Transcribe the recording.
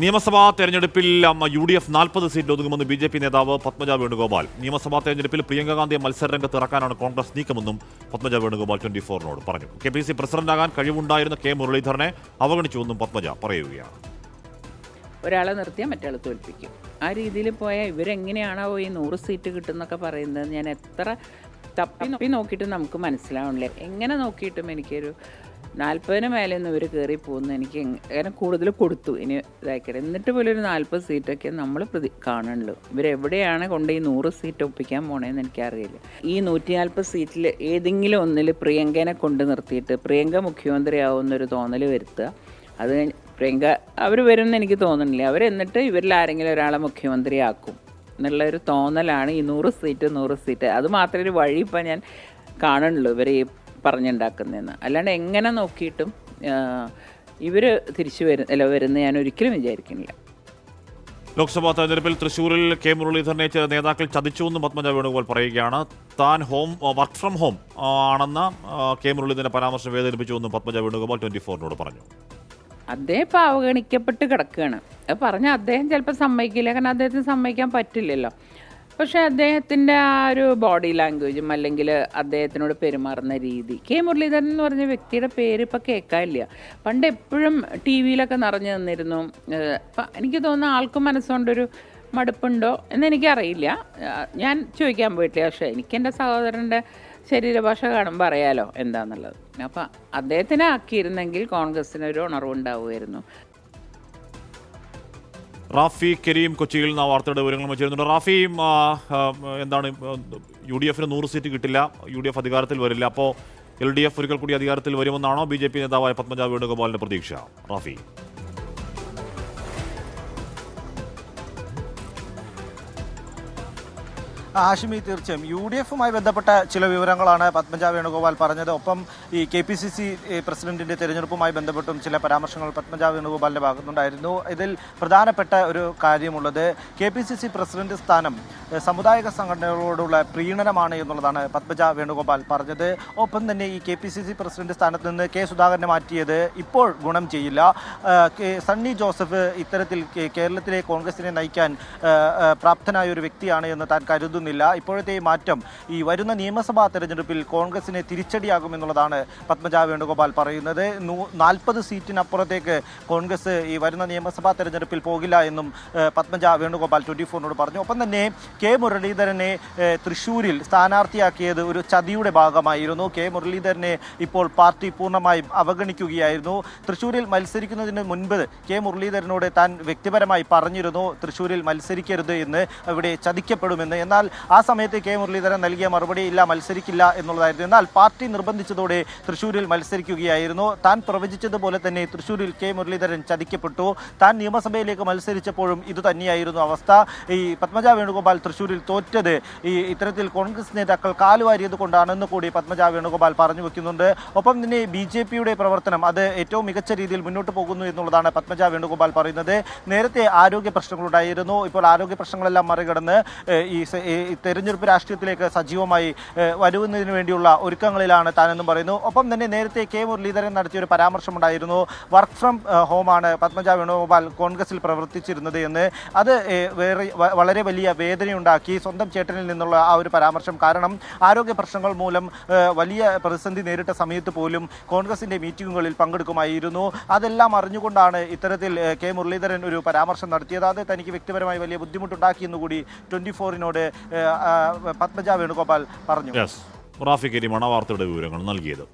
നിയമസഭാ തെരഞ്ഞെടുപ്പിൽ U D F നാൽപ്പത് സീറ്റിൽ ഒതുങ്ങുമെന്ന് ബി ജെ പി നേതാവ് പത്മജ വേണുഗോപാൽ. നിയമസഭാ തെരഞ്ഞെടുപ്പിൽ പ്രിയങ്ക ഗാന്ധിയെ മത്സരരംഗത്ത് ഇറക്കാനാണ് കോൺഗ്രസ് നീക്കമെന്നും പത്മജ വേണുഗോപാൽ ട്വന്റി ഫോറിനോട് പറഞ്ഞു. കെ പി സി പ്രസിഡന്റാകാൻ കഴിവുണ്ടായിരുന്ന കെ മുരളീധരനെ അവഗണിച്ചുവെന്നും പത്മജ പറയുകയാണ്. ഒരാളെ നിർത്തിയാൽ മറ്റയാൾ തോൽപ്പിക്കും. ആ രീതിയിൽ പോയാൽ ഇവരെങ്ങനെയാണോ ഈ നൂറ് സീറ്റ് കിട്ടുന്നൊക്കെ പറയുന്നത്? ഞാൻ എത്ര തപ്പി നോക്കിയിട്ട് നമുക്ക് മനസ്സിലാവണില്ല. എങ്ങനെ നോക്കിയിട്ടും എനിക്കൊരു നാൽപ്പതിന് മേലെ ഒന്നും ഇവർ കയറി പോകുന്നു എനിക്ക് അങ്ങനെ കൂടുതൽ കൊടുത്തു. ഇനി ഇതാക്കിയത് എന്നിട്ട് പോലും ഒരു നാൽപ്പത് സീറ്റൊക്കെ നമ്മൾ പ്രതി കാണുള്ളൂ ഇവരെവിടെയാണ് കൊണ്ട് ഈ നൂറ് സീറ്റ് ഒപ്പിക്കാൻ പോണേന്ന് എനിക്കറിയില്ല. ഈ നൂറ്റി നാൽപ്പത് സീറ്റിൽ ഏതെങ്കിലും ഒന്നിൽ പ്രിയങ്കനെ കൊണ്ട് നിർത്തിയിട്ട് പ്രിയങ്ക മുഖ്യമന്ത്രിയാവുമെന്നൊരു തോന്നൽ വരുത്തുക. അത് പ്രിയങ്ക അവർ വരുമെന്ന് എനിക്ക് തോന്നുന്നില്ല. അവർ എന്നിട്ട് ഇവരിൽ ആരെങ്കിലും ഒരാളെ മുഖ്യമന്ത്രിയാക്കും എന്നുള്ള ഒരു തോന്നലാണ് ഈ നൂറ് സീറ്റ് നൂറ് സീറ്റ്. അത് മാത്രമേ ഒരു വഴി ഇപ്പം ഞാൻ കാണുള്ളൂ ഇവർ പറഞ്ഞുണ്ടാക്കുന്നതെന്ന്. അല്ലാണ്ട് എങ്ങനെ നോക്കിയിട്ടും ഇവർ തിരിച്ചു വരും അല്ല വരുന്ന ഞാൻ ഒരിക്കലും വിചാരിക്കുന്നില്ല. ലോക്സഭാ തെരഞ്ഞെടുപ്പിൽ തൃശൂരിൽ കെ മുരളീധരനെ ചില നേതാക്കൾ ചതിച്ചു എന്ന് പത്മജ വേണുഗോപാൽ പറയുകയാണ്. താൻ ഹോം വർക്ക് ഫ്രം ഹോം ആണെന്ന കെ മുരളീധരന്റെ പരാമർശം വേദനിപ്പിച്ചു എന്ന് പത്മജ വേണുഗോപാൽ ട്വന്റി ഫോറിനോട് പറഞ്ഞു. അദ്ദേഹം ഇപ്പോൾ അവഗണിക്കപ്പെട്ട് കിടക്കുകയാണ്. അത് പറഞ്ഞാൽ അദ്ദേഹം ചിലപ്പോൾ സമ്മതിക്കില്ല. കാരണം അദ്ദേഹത്തിന് സമ്മതിക്കാൻ പറ്റില്ലല്ലോ. പക്ഷേ അദ്ദേഹത്തിന്റെ ആ ഒരു ബോഡി ലാംഗ്വേജും അല്ലെങ്കിൽ അദ്ദേഹത്തിനോട് പെരുമാറുന്ന രീതി. കെ മുരളീധരൻ എന്ന് പറഞ്ഞ വ്യക്തിയുടെ പേര് ഇപ്പോൾ കേൾക്കാനില്ല. പണ്ട് എപ്പോഴും ടി വിയിലൊക്കെ നിറഞ്ഞു നിന്നിരുന്നു. അപ്പം എനിക്ക് തോന്നുന്ന ആൾക്കും മനസ്സുകൊണ്ടൊരു മടുപ്പുണ്ടോ എന്നെനിക്കറിയില്ല. ഞാൻ ചോദിക്കാൻ പോയിട്ടില്ല. പക്ഷേ എനിക്ക് എന്റെ സഹോദരന്റെ ശരീരഭാഷ കാണുമ്പോൾ അറിയാലോ എന്താന്നുള്ളത്. അപ്പം അദ്ദേഹത്തിനെ ആക്കിയിരുന്നെങ്കിൽ കോൺഗ്രസ്സിന് ഒരു ഉണർവുണ്ടാവുമായിരുന്നു. റാഫി കരീം കൊച്ചിയിൽ നിന്ന് വാർത്തയുടെ വിവരങ്ങൾ വെച്ചിരുന്നുണ്ട്. റാഫി ആ, ആ, എന്താണ് യു ഡി എഫിന് നൂറ് സീറ്റ് കിട്ടില്ല. യു ഡി എഫ് അധികാരത്തിൽ വരില്ല. അപ്പോൾ എൽ ഡി എഫ് ഒരിക്കൽ കൂടി അധികാരത്തിൽ വരുമെന്നാണോ ബി ജെ പി നേതാവായ പത്മജ വേണുഗോപാലിന്റെ പ്രതീക്ഷ? റാഫി. ആഷിമി തീർച്ചയായും. യു ഡി എഫുമായി ബന്ധപ്പെട്ട ചില വിവരങ്ങളാണ് പത്മജ വേണുഗോപാൽ പറഞ്ഞത്. ഒപ്പം ഈ കെ പി സി സി പ്രസിഡന്റിന്റെ തെരഞ്ഞെടുപ്പുമായി ബന്ധപ്പെട്ടും ചില പരാമർശങ്ങൾ പത്മജ വേണുഗോപാലിന്റെ ഭാഗത്തുനിന്നുണ്ടായിരുന്നു. ഇതിൽ പ്രധാനപ്പെട്ട ഒരു കാര്യമുള്ളത് K P C C president സ്ഥാനം സമുദായിക സംഘടനകളോടുള്ള പ്രീണനമാണ് എന്നുള്ളതാണ് പത്മജ വേണുഗോപാൽ പറഞ്ഞത്. ഒപ്പം തന്നെ ഈ K P C C president സ്ഥാനത്ത് നിന്ന് കെ സുധാകരനെ മാറ്റിയത് ഇപ്പോൾ ഗുണം ചെയ്യില്ല. സണ്ണി ജോസഫ് ഇത്തരത്തിൽ കേരളത്തിലെ കോൺഗ്രസിനെ നയിക്കാൻ പ്രാപ്തനായ ഒരു വ്യക്തിയാണ് എന്ന് താൻ കരുതുന്നില്ല ഇപ്പോഴത്തെ ഈ മാറ്റം ഈ വരുന്ന നിയമസഭാ തെരഞ്ഞെടുപ്പിൽ കോൺഗ്രസിന് തിരിച്ചടിയാകുമെന്നുള്ളതാണ് പത്മജ വേണുഗോപാൽ പറയുന്നത്. നാൽപ്പത് സീറ്റിനപ്പുറത്തേക്ക് കോൺഗ്രസ് ഈ വരുന്ന നിയമസഭാ തെരഞ്ഞെടുപ്പിൽ പോകില്ല എന്നും പത്മജ വേണുഗോപാൽ ട്വന്റി ഫോറിനോട് പറഞ്ഞു. ഒപ്പം തന്നെ കെ മുരളീധരനെ തൃശ്ശൂരിൽ സ്ഥാനാർത്ഥിയാക്കിയത് ഒരു ചതിയുടെ ഭാഗമായിരുന്നു. കെ മുരളീധരനെ ഇപ്പോൾ പാർട്ടി പൂർണമായും അവഗണിക്കുകയായിരുന്നു. തൃശ്ശൂരിൽ മത്സരിക്കുന്നതിന് മുൻപ് കെ മുരളീധരനോട് താൻ വ്യക്തിപരമായി പറഞ്ഞിരുന്നു തൃശ്ശൂരിൽ മത്സരിക്കരുത് എന്ന് അവിടെ ചതിക്കപ്പെടുമെന്ന്. എന്നാൽ ആ സമയത്ത് കെ മുരളീധരൻ നൽകിയ മറുപടി ഇല്ല മത്സരിക്കില്ല എന്നുള്ളതായിരുന്നു. എന്നാൽ പാർട്ടി നിർബന്ധിച്ചതോടെ തൃശ്ശൂരിൽ മത്സരിക്കുകയായിരുന്നു. താൻ പ്രവചിച്ചതുപോലെ തന്നെ തൃശ്ശൂരിൽ കെ മുരളീധരൻ ചതിക്കപ്പെട്ടു. താൻ നിയമസഭയിലേക്ക് മത്സരിച്ചപ്പോഴും ഇതുതന്നെയായിരുന്നു അവസ്ഥ. ഈ പത്മജ വേണുഗോപാൽ തൃശ്ശൂരിൽ തോറ്റത്. ഈ ഇത്തരത്തിൽ കോൺഗ്രസ് നേതാക്കൾ കാലുവാരിയത് കൊണ്ടാണെന്ന് കൂടി പത്മജ വേണുഗോപാൽ പറഞ്ഞു വെക്കുന്നുണ്ട്. ഒപ്പം തന്നെ ബി ജെ പിയുടെ പ്രവർത്തനം അത് ഏറ്റവും മികച്ച രീതിയിൽ മുന്നോട്ട് പോകുന്നു എന്നുള്ളതാണ് പത്മജ വേണുഗോപാൽ പറയുന്നത്. നേരത്തെ ആരോഗ്യ പ്രശ്നങ്ങളുണ്ടായിരുന്നു. ഇപ്പോൾ ആരോഗ്യ പ്രശ്നങ്ങളെല്ലാം മറികടന്ന് ഈ തെരഞ്ഞെടുപ്പ് രാഷ്ട്രീയത്തിലേക്ക് സജീവമായി വരുന്നതിന് വേണ്ടിയുള്ള ഒരുക്കങ്ങളിലാണ് താനെന്നും പറയുന്നു. ഒപ്പം തന്നെ നേരത്തെ കെ മുരളീധരൻ നടത്തിയ ഒരു പരാമർശമുണ്ടായിരുന്നു. വർക്ക് ഫ്രം ഹോമാണ് പത്മജ വേണുഗോപാൽ കോൺഗ്രസിൽ പ്രവർത്തിച്ചിരുന്നത് എന്ന്. അത് വേറെ വളരെ വലിയ വേദനയുണ്ടാക്കി സ്വന്തം ചേട്ടനിൽ നിന്നുള്ള ആ ഒരു പരാമർശം കാരണം ആരോഗ്യ പ്രശ്നങ്ങൾ മൂലം വലിയ പ്രതിസന്ധി നേരിട്ട സമയത്ത് പോലും കോൺഗ്രസിന്റെ മീറ്റിങ്ങുകളിൽ പങ്കെടുക്കുമായിരുന്നു. അതെല്ലാം അറിഞ്ഞുകൊണ്ടാണ് ഇത്തരത്തിൽ കെ മുരളീധരൻ ഒരു പരാമർശം നടത്തിയത്. അത് തനിക്ക് വ്യക്തിപരമായി വലിയ ബുദ്ധിമുട്ടുണ്ടാക്കിയെന്നുകൂടി ട്വന്റി ഫോറിനോട് പത്മജ വേണുഗോപാൽ പറഞ്ഞു. റാഫി കരീമാണ് വാർത്തയുടെ വിവരങ്ങൾ നൽകിയത്.